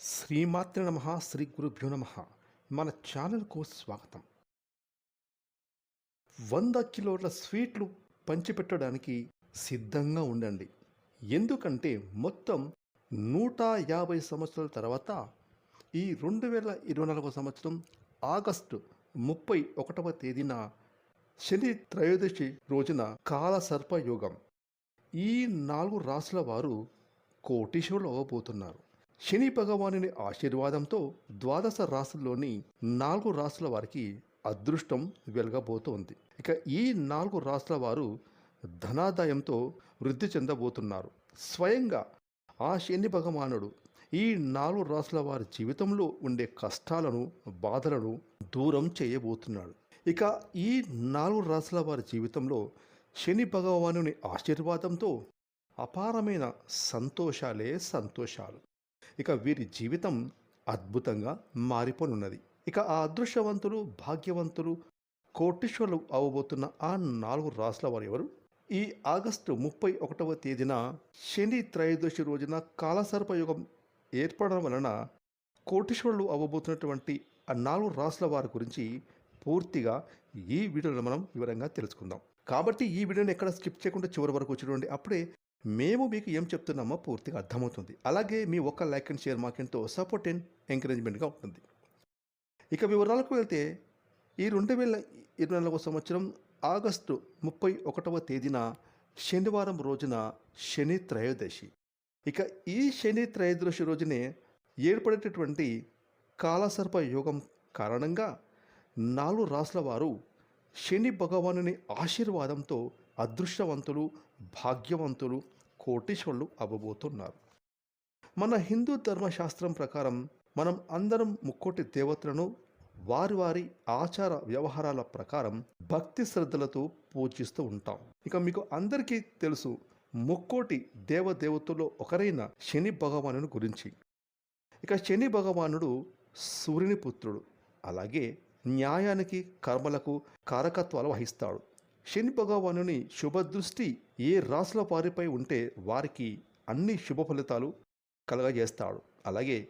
శ్రీమాత్రి నమ శ్రీ గురుభ్యో నమ. మన ఛానల్కు స్వాగతం. వంద కిలోల స్వీట్లు పంచిపెట్టడానికి సిద్ధంగా ఉండండి. ఎందుకంటే మొత్తం నూట యాభై సంవత్సరాల తర్వాత ఈ రెండు వేల ఇరవై నాలుగో సంవత్సరం ఆగస్టు ముప్పై ఒకటవ తేదీన శని త్రయోదశి రోజున కాల సర్పయోగం ఈ నాలుగు రాసుల వారు కోటీశ్వరులు అవ్వబోతున్నారు. శని భగవానుని ఆశీర్వాదంతో ద్వాదశ రాశుల్లోని నాలుగు రాసుల వారికి అదృష్టం వెలగబోతోంది. ఇక ఈ నాలుగు రాసుల వారు ధనాదాయంతో వృద్ధి చెందబోతున్నారు. స్వయంగా ఆ శని భగవానుడు ఈ నాలుగు రాసుల వారి జీవితంలో ఉండే కష్టాలను బాధలను దూరం చేయబోతున్నాడు. ఇక ఈ నాలుగు రాసుల వారి జీవితంలో శని భగవానుని ఆశీర్వాదంతో అపారమైన సంతోషాలే సంతోషాలు. ఇక వీరి జీవితం అద్భుతంగా మారిపోనున్నది. ఇక ఆ అదృష్టవంతులు భాగ్యవంతులు కోటీశ్వరులు అవ్వబోతున్న ఆ నాలుగు రాసుల వారు ఎవరు? ఈ ఆగస్టు ముప్పై ఒకటవ తేదీన శని త్రయోదశి రోజున కాలసర్పయుగం ఏర్పడడం వలన కోటీశ్వరులు అవ్వబోతున్నటువంటి ఆ నాలుగు రాసుల వారి గురించి పూర్తిగా ఈ వీడియోలో మనం వివరంగా తెలుసుకుందాం. కాబట్టి ఈ వీడియోని ఎక్కడ స్కిప్ చేయకుండా చివరి వరకు చూడండి. అప్పుడే మేము మీకు ఏం చెప్తున్నామో పూర్తిగా అర్థమవుతుంది. అలాగే మీ ఒక్క లైక్ అండ్ షేర్ మాకెంతో సపోర్ట్ అండ్ ఎంకరేజ్మెంట్గా ఉంటుంది. ఇక వివరాలకు వెళ్తే ఈ రెండు వేల ఇరవై నాలుగవ సంవత్సరం ఆగస్టు ముప్పై ఒకటవ తేదీన శనివారం రోజున శని త్రయోదశి. ఇక ఈ శని త్రయోదశి రోజునే ఏర్పడేటటువంటి కాలసర్ప యోగం కారణంగా నాలుగు రాసుల వారు శని భగవానుని ఆశీర్వాదంతో అదృష్టవంతులు భాగ్యవంతులు కోటీశ్వరులు అవ్వబోతున్నారు. మన హిందూ ధర్మశాస్త్రం ప్రకారం మనం అందరం ముక్కోటి దేవతలను వారి వారి ఆచార వ్యవహారాల ప్రకారం భక్తి శ్రద్ధలతో పూజిస్తూ ఉంటాం. ఇక మీకు అందరికీ తెలుసు ముక్కోటి దేవదేవతల్లో ఒకరైన శని భగవానుని గురించి. ఇక శని భగవానుడు సూర్యుని పుత్రుడు అలాగే న్యాయానికి కర్మలకు కారకత్వాలు వహిస్తాడు. శని భగవానుని శుభదృష్టి ఏ రాసుల వారిపై ఉంటే వారికి అన్ని శుభ ఫలితాలు కలగజేస్తాడు. అలాగే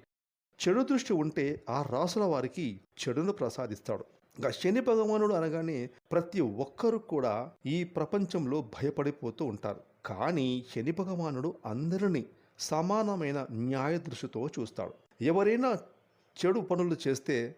చెడు దృష్టి ఉంటే ఆ రాసుల వారికి చెడును ప్రసాదిస్తాడు. ఇంకా శని భగవానుడు అనగానే ప్రతి ఒక్కరు కూడా ఈ ప్రపంచంలో భయపడిపోతూ ఉంటారు. కానీ శని భగవానుడు అందరినీ సమానమైన న్యాయ దృష్టితో చూస్తాడు. ఎవరైనా చెడు పనులు చేస్తే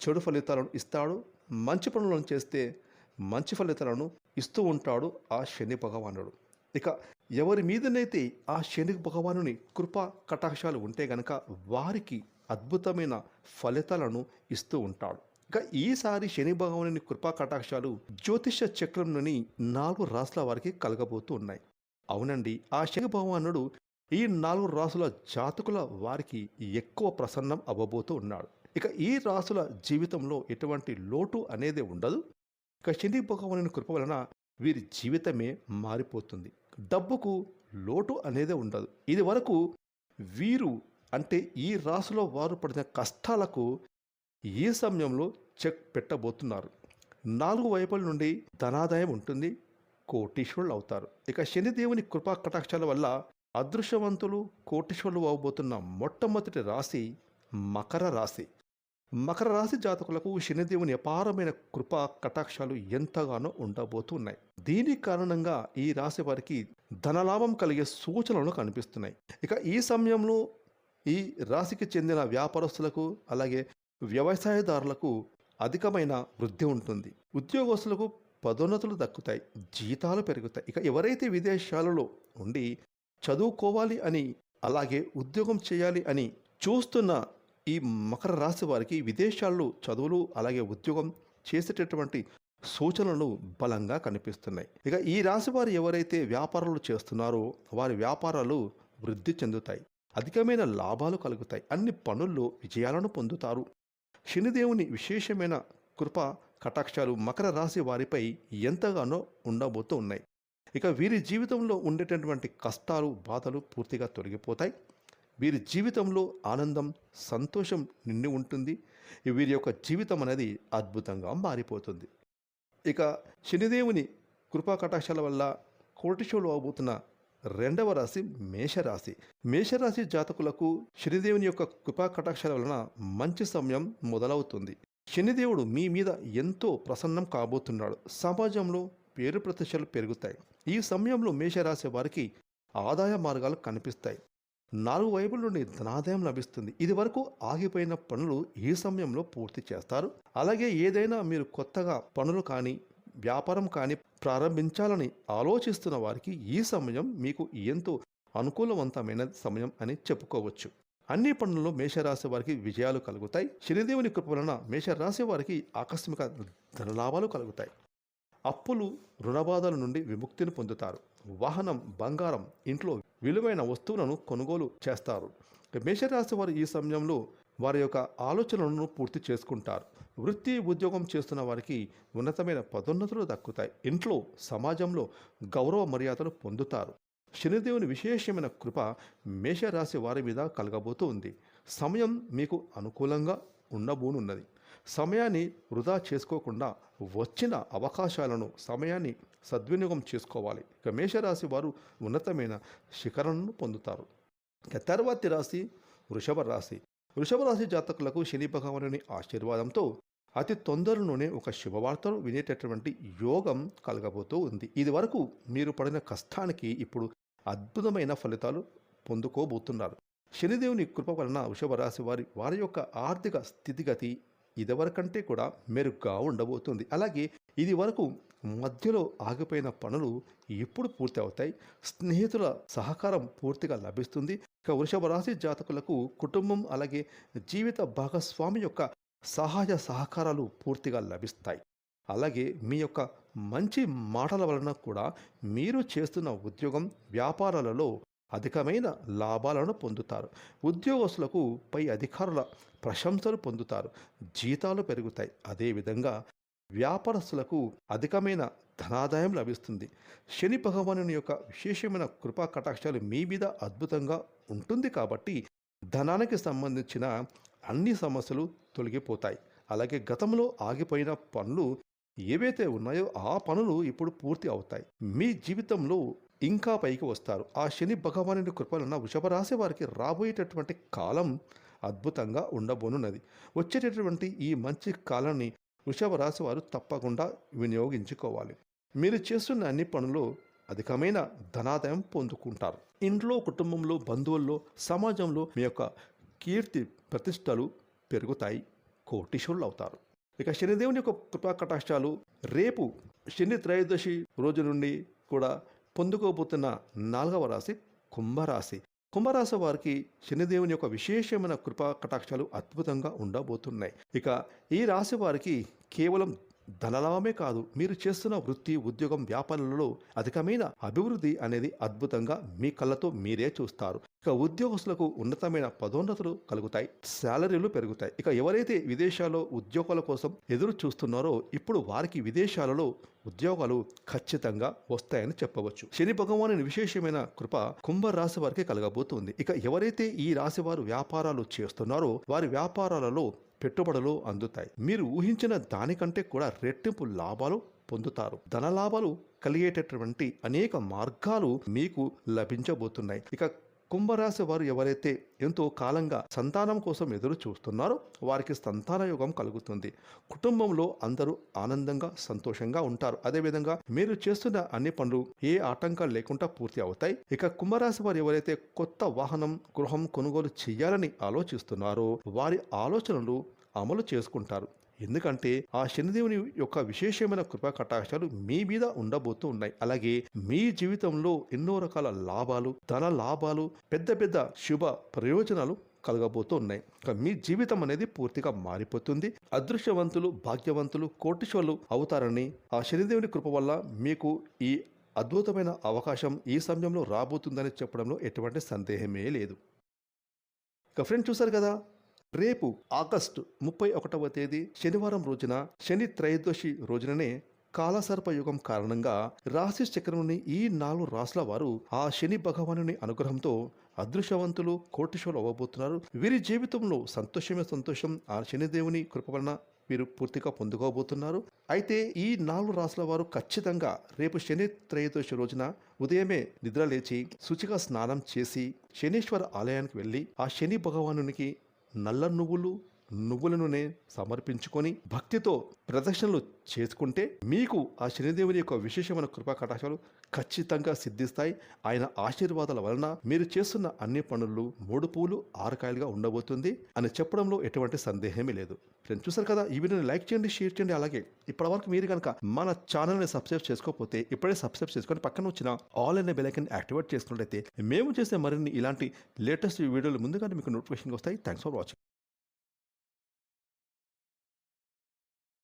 చెడు ఫలితాలను ఇస్తాడు మంచి పనులను చేస్తే మంచి ఫలితాలను ఇస్తూ ఉంటాడు ఆ శని భగవానుడు. ఇక ఎవరి మీదనైతే ఆ శని భగవానుని కృపా కటాక్షాలు ఉంటే గనక వారికి అద్భుతమైన ఫలితాలను ఇస్తూ ఉంటాడు. ఇక ఈసారి శని భగవానుని కృపా కటాక్షాలు జ్యోతిష చక్రంలోని నాలుగు రాసుల వారికి కలగబోతూ ఉన్నాయి. అవునండి ఆ శని భగవానుడు ఈ నాలుగు రాసుల జాతకుల వారికి ఎక్కువ ప్రసన్నం అవ్వబోతూ ఉన్నాడు. ఇక ఈ రాసుల జీవితంలో ఎటువంటి లోటు అనేది ఉండదు. ఇక శని భగవానుని కృప వలన వీరి జీవితమే మారిపోతుంది. డబ్బుకు లోటు అనేది ఉండదు. ఇది వరకు వీరు అంటే ఈ రాశిలో వారు పడిన కష్టాలకు ఈ సమయంలో చెక్ పెట్టబోతున్నారు. నాలుగు వైపుల నుండి ధనాదాయం ఉంటుంది. కోటీశ్వరులు అవుతారు. ఇక శనిదేవుని కృపా కటాక్షాల వల్ల అదృశ్యవంతులు కోటీశ్వరులు అవ్వబోతున్న మొట్టమొదటి రాశి మకర రాశి. మకర రాశి జాతకులకు శనిదేవుని అపారమైన కృపా కటాక్షాలు ఎంతగానో ఉండబోతున్నాయి. దీని కారణంగా ఈ రాశి వారికి ధనలాభం కలిగే సూచనలు కనిపిస్తున్నాయి. ఇక ఈ సమయంలో ఈ రాశికి చెందిన వ్యాపారస్తులకు అలాగే వ్యవసాయదారులకు అధికమైన వృద్ధి ఉంటుంది. ఉద్యోగస్తులకు పదోన్నతులు దక్కుతాయి. జీతాలు పెరుగుతాయి. ఇక ఎవరైతే విదేశాలలో ఉండి చదువుకోవాలి అని అలాగే ఉద్యోగం చేయాలి అని చూస్తున్న ఈ మకర రాశి వారికి విదేశాల్లో చదువులు అలాగే ఉద్యోగం చేసేటటువంటి సూచనలు బలంగా కనిపిస్తున్నాయి. ఇక ఈ రాశి వారు ఎవరైతే వ్యాపారాలు చేస్తున్నారో వారి వ్యాపారాలు వృద్ధి చెందుతాయి. అధికమైన లాభాలు కలుగుతాయి. అన్ని పనుల్లో విజయాలను పొందుతారు. శనిదేవుని విశేషమైన కృప కటాక్షాలు మకర రాశి వారిపై ఎంతగానో ఉండబోతూ ఉన్నాయి ఇక వీరి జీవితంలో ఉండేటటువంటి కష్టాలు బాధలు పూర్తిగా తొలగిపోతాయి. వీరి జీవితంలో ఆనందం సంతోషం నిండి ఉంటుంది. వీరి యొక్క జీవితం అనేది అద్భుతంగా మారిపోతుంది. ఇక శనిదేవుని కృపా కటాక్షాల వల్ల కోటిశోలు అవబోతున్న రెండవ రాశి మేషరాశి. మేషరాశి జాతకులకు శనిదేవుని యొక్క కృపా కటాక్షాల వలన మంచి సమయం మొదలవుతుంది. శనిదేవుడు మీ మీద ఎంతో ప్రసన్నం కాబోతున్నాడు. సమాజంలో పేరు ప్రతిష్టలు పెరుగుతాయి. ఈ సమయంలో మేషరాశి వారికి ఆదాయ మార్గాలు కనిపిస్తాయి. నాలుగు వైపుల నుండి ధనాదాయం లభిస్తుంది. ఇది వరకు ఆగిపోయిన పనులు ఈ సమయంలో పూర్తి చేస్తారు. అలాగే ఏదైనా మీరు కొత్తగా పనులు కానీ వ్యాపారం కానీ ప్రారంభించాలని ఆలోచిస్తున్న వారికి ఈ సమయం మీకు ఎంతో అనుకూలవంతమైన సమయం అని చెప్పుకోవచ్చు. అన్ని పనుల్లో మేషరాశి వారికి విజయాలు కలుగుతాయి. శనిదేవుని కృప వలన మేషరాశి వారికి ఆకస్మిక ధనలాభాలు కలుగుతాయి. అప్పులు రుణబాధల నుండి విముక్తిని పొందుతారు. వాహనం బంగారం ఇంట్లో విలువైన వస్తువులను కొనుగోలు చేస్తారు. మేషరాశి వారు ఈ సమయంలో వారి యొక్క ఆలోచనలను పూర్తి చేసుకుంటారు. వృత్తి ఉద్యోగం చేస్తున్న వారికి ఉన్నతమైన పదోన్నతులు దక్కుతాయి. ఇంట్లో సమాజంలో గౌరవ మర్యాదలు పొందుతారు. శనిదేవుని విశేషమైన కృప మేషరాశి వారి మీద కలగబోతూ ఉంది సమయం మీకు అనుకూలంగా ఉండబోనున్నది. సమయాన్ని వృధా చేసుకోకుండా వచ్చిన అవకాశాలను సమయాన్ని సద్వినియోగం చేసుకోవాలి. ఇక మేషరాశి వారు ఉన్నతమైన శిఖరాలను పొందుతారు. ఇక తర్వాతి రాశి వృషభ రాశి. వృషభ రాశి జాతకులకు శని భగవానుని ఆశీర్వాదంతో అతి తొందరలోనే ఒక శుభవార్తను వినేటటువంటి యోగం కలగబోతూ ఉంది. ఇది వరకు మీరు పడిన కష్టానికి ఇప్పుడు అద్భుతమైన ఫలితాలు పొందుకోబోతున్నారు. శనిదేవుని కృప వలన వృషభ రాశి వారి వారి యొక్క ఆర్థిక స్థితిగతి ఇదివరకంటే కూడా మెరుగ్గా ఉండబోతుంది. అలాగే ఇది వరకు మధ్యలో ఆగిపోయిన పనులు ఎప్పుడు పూర్తి అవుతాయి స్నేహితుల సహకారం పూర్తిగా లభిస్తుంది. ఇక వృషభ రాశి జాతకులకు కుటుంబం అలాగే జీవిత భాగస్వామి యొక్క సహాయ సహకారాలు పూర్తిగా లభిస్తాయి. అలాగే మీ యొక్క మంచి మాటల వలన కూడా మీరు చేస్తున్న ఉద్యోగం వ్యాపారాలలో అధికమైన లాభాలను పొందుతారు. ఉద్యోగస్తులకు పై అధికారుల ప్రశంసలు పొందుతారు. జీతాలు పెరుగుతాయి. అదేవిధంగా వ్యాపారస్తులకు అధికమైన ధనాదాయం లభిస్తుంది. శని భగవానుని యొక్క విశేషమైన కృపా కటాక్షాలు మీ మీద అద్భుతంగా ఉంటుంది కాబట్టి ధనానికి సంబంధించిన అన్ని సమస్యలు తొలగిపోతాయి. అలాగే గతంలో ఆగిపోయిన పనులు ఏవైతే ఉన్నాయో ఆ పనులు ఇప్పుడు పూర్తి అవుతాయి. మీ జీవితంలో ఇంకా పైకి వస్తారు. ఆ శని భగవానుని కృపలున్న వృషభరాశి వారికి రాబోయేటటువంటి కాలం అద్భుతంగా ఉండబోనున్నది. వచ్చేటటువంటి ఈ మంచి కాలాన్ని వృషభ రాశి వారు తప్పకుండా వినియోగించుకోవాలి. మీరు చేస్తున్న అన్ని పనులు అధికమైన ధనాదాయం పొందుకుంటారు. ఇంట్లో కుటుంబంలో బంధువుల్లో సమాజంలో మీ యొక్క కీర్తి ప్రతిష్టలు పెరుగుతాయి. కోటీశ్వరులు అవుతారు. ఇక శనిదేవుని యొక్క కృపా కటాక్షాలు రేపు శని త్రయోదశి రోజు నుండి కూడా పొందుకోబోతున్న నాలుగవ రాశి కుంభరాశి. కుంభరాశి వారికి శనిదేవుని యొక్క విశేషమైన కృపా కటాక్షాలు అద్భుతంగా ఉండబోతున్నాయి. ఇక ఈ రాశి వారికి కేవలం ధనలాభమే కాదు మీరు చేస్తున్న వృత్తి ఉద్యోగం వ్యాపారాలలో అధికమైన అభివృద్ధి అనేది అద్భుతంగా మీ కళ్ళతో మీరే చూస్తారు. ఇక ఉద్యోగస్తులకు ఉన్నతమైన పదోన్నతులు కలుగుతాయి శాలరీలు పెరుగుతాయి. ఇక ఎవరైతే విదేశాల్లో ఉద్యోగాల కోసం ఎదురు చూస్తున్నారో ఇప్పుడు వారికి విదేశాలలో ఉద్యోగాలు ఖచ్చితంగా వస్తాయని చెప్పవచ్చు. శని భగవాను విశేషమైన కృప కుంభ రాశి వారికి కలగబోతుంది. ఇక ఎవరైతే ఈ రాశి వారు వ్యాపారాలు చేస్తున్నారో వారి వ్యాపారాలలో పెట్టుబడులు అందుతాయి. మీరు ఊహించిన దానికంటే కూడా రెట్టింపు లాభాలు పొందుతారు. ధన లాభాలు కలిగేటటువంటి అనేక మార్గాలు మీకు లభించబోతున్నాయి. ఇక కుంభరాశి వారు ఎవరైతే ఎంతో కాలంగా సంతానం కోసం ఎదురు చూస్తున్నారో వారికి సంతాన యోగం కలుగుతుంది. కుటుంబంలో అందరూ ఆనందంగా సంతోషంగా ఉంటారు. అదేవిధంగా మీరు చేస్తున్న అన్ని పనులు ఏ ఆటంకాలు లేకుండా పూర్తి అవుతాయి. ఇక కుంభరాశి వారు ఎవరైతే కొత్త వాహనం గృహం కొనుగోలు చేయాలని ఆలోచిస్తున్నారో వారి ఆలోచనలు అమలు చేసుకుంటారు. ఎందుకంటే ఆ శనిదేవుని యొక్క విశేషమైన కృపా కటాక్షాలు మీ మీద ఉండబోతూ ఉన్నాయి. అలాగే మీ జీవితంలో ఎన్నో రకాల లాభాలు ధన లాభాలు పెద్ద పెద్ద శుభ ప్రయోజనాలు కలగబోతూ ఉన్నాయి. మీ జీవితం అనేది పూర్తిగా మారిపోతుంది. అదృశ్యవంతులు భాగ్యవంతులు కోటిశ్వరులు అవుతారని ఆ శనిదేవుని కృప వల్ల మీకు ఈ అద్భుతమైన అవకాశం ఈ సమయంలో రాబోతుందని చెప్పడంలో ఎటువంటి సందేహమే లేదు. ఇక ఫ్రెండ్ చూసారు కదా రేపు ఆగస్టు ముప్పై ఒకటవ తేదీ శనివారం రోజున శని త్రయోదశి రోజుననే కాలసర్పయుగం కారణంగా రాశి చక్రంలోని ఈ నాలుగు రాసుల వారు ఆ శని భగవానుని అనుగ్రహంతో అదృశ్యవంతులు కోటిశ్వరులు అవ్వబోతున్నారు. వీరి జీవితంలో సంతోషమే సంతోషం. ఆ శనిదేవుని కృప వలన వీరు పూర్తిగా పొందుకోబోతున్నారు. అయితే ఈ నాలుగు రాసుల వారు ఖచ్చితంగా రేపు శని త్రయోదశి రోజున ఉదయమే నిద్ర లేచి శుచిగా స్నానం చేసి శనీశ్వర ఆలయానికి వెళ్ళి ఆ శని భగవానునికి నల్ల నువ్వులు నువ్వుల నూనె సమర్పించుకొని భక్తితో ప్రదక్షిణలు చేసుకుంటే మీకు ఆ శనిదేవుని యొక్క విశేషమైన కృపా కటాక్షాలు ఖచ్చితంగా సిద్ధిస్తాయి. ఆయన ఆశీర్వాదాల వలన మీరు చేస్తున్న అన్ని పనులు మూడు పూలు ఆరకాయలుగా ఉండబోతుంది అని చెప్పడంలో ఎటువంటి సందేహమే లేదు. ఫ్రెండ్స్ చూసారు కదా? ఈ వీడియోని లైక్ చేయండి షేర్ చేయండి. అలాగే ఇప్పటివరకు మీరు కనుక మన ఛానల్ని సబ్స్క్రైబ్ చేసుకోకపోతే ఇప్పుడే సబ్స్క్రైబ్ చేసుకొని పక్కన వచ్చిన ఆల్ అనే బెలైకన్ యాక్టివేట్ చేసుకున్నట్లయితే మేము చేసే మరిన్ని ఇలాంటి లేటెస్ట్ వీడియోలు ముందుగానే మీకు నోటిఫికేషన్ వస్తాయి. Thanks for watching